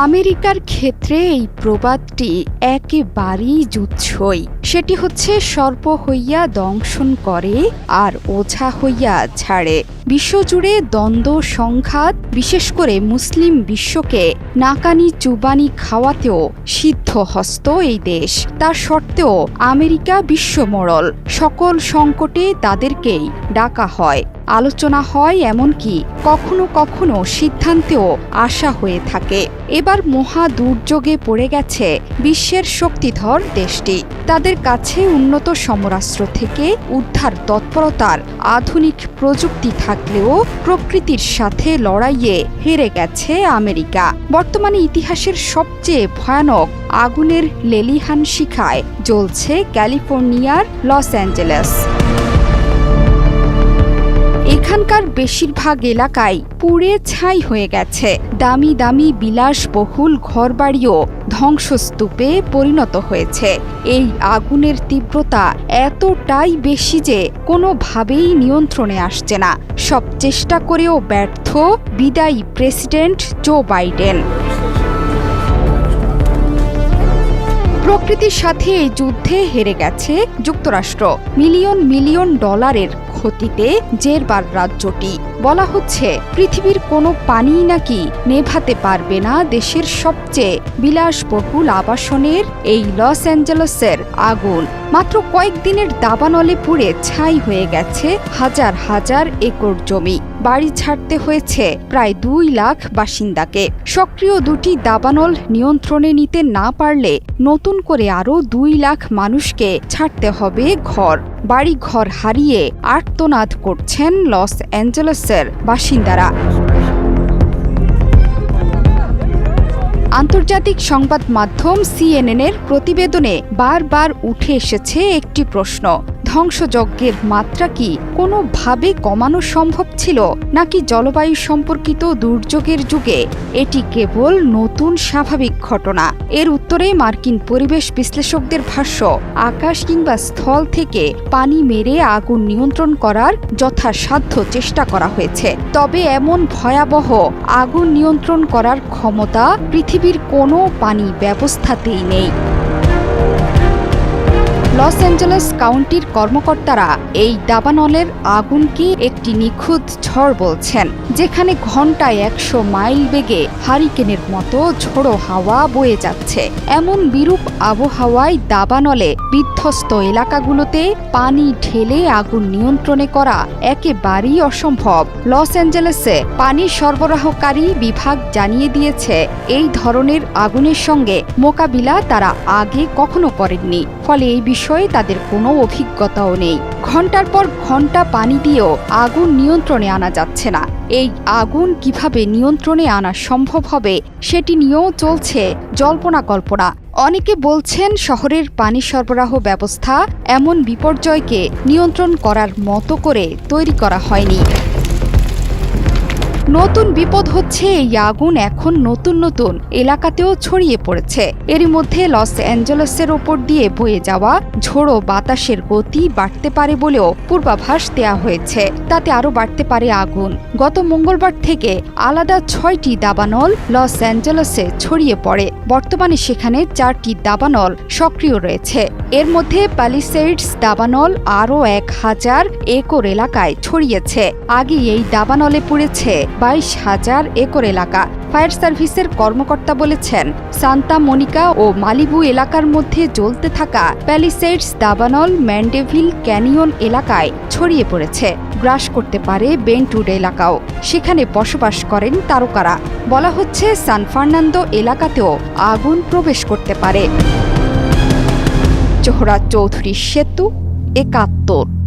আমেরিকার ক্ষেত্রে এই প্রবাদটি একেবারেই জুৎসই। সেটি হচ্ছে সর্প হইয়া দংশন করে আর ওঝা হইয়া ছাড়ে। বিশ্বজুড়ে দ্বন্দ্ব, সংঘাত, বিশেষ করে মুসলিম বিশ্বকে নাকানি, চুবানি খাওয়াতেও সিদ্ধ হস্ত এই দেশ। তার সত্ত্বেও আমেরিকা বিশ্বমোড়ল সকল সংকটে তাদেরকেই ডাকা হয়। আলোচনা হয় এমনকি কখনো কখনো সিদ্ধান্তেও আশা হয়ে থাকে। এবার মহা দুর্যোগে পড়ে গেছে বিশ্বের শক্তিধর দেশটি। তাদের কাছে উন্নত সমরাস্ত্র থেকে উদ্ধার তৎপরতার আধুনিক প্রযুক্তি থাকলেও প্রকৃতির সাথে লড়াইয়ে হেরে গেছে আমেরিকা। বর্তমানে ইতিহাসের সবচেয়ে ভয়ানক আগুনের লেলিহান শিখায় জ্বলছে ক্যালিফোর্নিয়ার লস অ্যাঞ্জেলেস। এখানকার বেশিরভাগ এলাকায় পুড়ে ছাই হয়ে গেছে। দামি দামি বিলাসবহুল ঘরবাড়িও ধ্বংসস্তূপে পরিণত হয়েছে। এই আগুনের তীব্রতা এতটাই বেশি যে কোনোভাবেই নিয়ন্ত্রণে আসছে না। সব চেষ্টা করেও ব্যর্থ বিদায়ী প্রেসিডেন্ট জো বাইডেন। প্রকৃতির সাথে এই যুদ্ধে হেরে গেছে যুক্তরাষ্ট্র। মিলিয়ন মিলিয়ন ডলারের ক্ষতিতে জেরবার রাজ্যটি। বলা হচ্ছে, পৃথিবীর কোনো পানিই নাকি নেভাতে পারবে না দেশের সবচেয়ে বিলাসবহুল আবাসনের এই লস অ্যাঞ্জেলেসের আগুন। মাত্র কয়েকদিনের দাবানলে পুড়ে ছাই হয়ে গেছে হাজার হাজার একর জমি। বাড়ি ছাড়তে হয়েছে প্রায় দুই লাখ বাসিন্দাকে। সক্রিয় দুটি দাবানল নিয়ন্ত্রণে নিতে না পারলে নতুন করে আরও দুই লাখ মানুষকে ছাড়তে হবে ঘর। বাড়ি ঘর হারিয়ে আর্তনাদ করছেন লস অ্যাঞ্জেলেসের বাসিন্দারা। আন্তর্জাতিক সংবাদ মাধ্যম সিএনএনের প্রতিবেদনে বারবার উঠে এসেছে একটি প্রশ্ন। ধ্বংসযজ্ঞের মাত্রা কি কোনোভাবে কমানো সম্ভব ছিল, নাকি জলবায়ু সম্পর্কিত দুর্যোগের যুগে এটি কেবল নতুন স্বাভাবিক ঘটনা? এর উত্তরে মার্কিন পরিবেশ বিশ্লেষকদের ভাষ্য, আকাশ কিংবা স্থল থেকে পানি মেরে আগুন নিয়ন্ত্রণ করার যথাসাধ্য চেষ্টা করা হয়েছে। তবে এমন ভয়াবহ আগুন নিয়ন্ত্রণ করার ক্ষমতা পৃথিবীর কোনো পানি ব্যবস্থাতেই নেই। লস অ্যাঞ্জেলেস কাউন্টির কর্মকর্তারা এই দাবানলের আগুনকে একটি নিখুঁত ঝড় বলছেন, যেখানে ঘন্টায় একশো মাইল বেগে হারিকেনের মতো ঝোড়ো হাওয়া বয়ে যাচ্ছে। এমন বিরূপ আবহাওয়ায় দাবানলে বিধ্বস্ত এলাকাগুলোতে পানি ঢেলে আগুন নিয়ন্ত্রণে করা একেবারেই অসম্ভব। লস অ্যাঞ্জেলেসে পানি সরবরাহকারী বিভাগ জানিয়ে দিয়েছে, এই ধরনের আগুনের সঙ্গে মোকাবিলা তারা আগে কখনো করেননি। ফলে এই বিষয়ে তাদের কোনো অভিজ্ঞতাও নেই। ঘণ্টার পর ঘণ্টা পানি দিয়েও আগুন নিয়ন্ত্রণে আনা যাচ্ছে না। এই আগুন কীভাবে নিয়ন্ত্রণে আনা সম্ভব হবে সেটি নিয়েও চলছে জল্পনা কল্পনা। অনেকে বলছেন শহরের পানি সরবরাহ ব্যবস্থা এমন বিপর্যয়কে নিয়ন্ত্রণ করার মতো করে তৈরি করা হয়নি। নতুন বিপদ হচ্ছে, এই আগুন এখন নতুন নতুন এলাকাতেও ছড়িয়ে পড়েছে। এরই মধ্যে লস অ্যাঞ্জেলেসের ওপর দিয়ে বয়ে যাওয়া ঝোড়ো বাতাসের গতি বাড়তে পারে বলেও পূর্বাভাস দেয়া হয়েছে। তাতে আরও বাড়তে পারে আগুন। গত মঙ্গলবার থেকে আলাদা ছয়টি দাবানল লস অ্যাঞ্জেলেসে ছড়িয়ে পড়ে। বর্তমানে সেখানে চারটি দাবানল সক্রিয় রয়েছে। এর মধ্যে প্যালিসেইডস দাবানল আরও এক হাজার একর এলাকায় ছড়িয়েছে। আগে এই দাবানলে পুড়েছে বাইশ হাজার একর এলাকা। ফায়ার সার্ভিসের কর্মকর্তা বলেছেন, সান্তা মনিকা ও মালিবু এলাকার মধ্যে জ্বলতে থাকা প্যালিসেডস, দাবানল, ম্যান্ডেভিল ক্যানিয়ন এলাকায় ছড়িয়ে পড়েছে। গ্রাস করতে পারে বেন্টুড এলাকাও। সেখানে বসবাস করেন তারকারা। বলা হচ্ছে, সান ফার্নান্দো এলাকাতেও আগুন প্রবেশ করতে পারে। জোহরা চৌধুরী সেতু একাত্তর।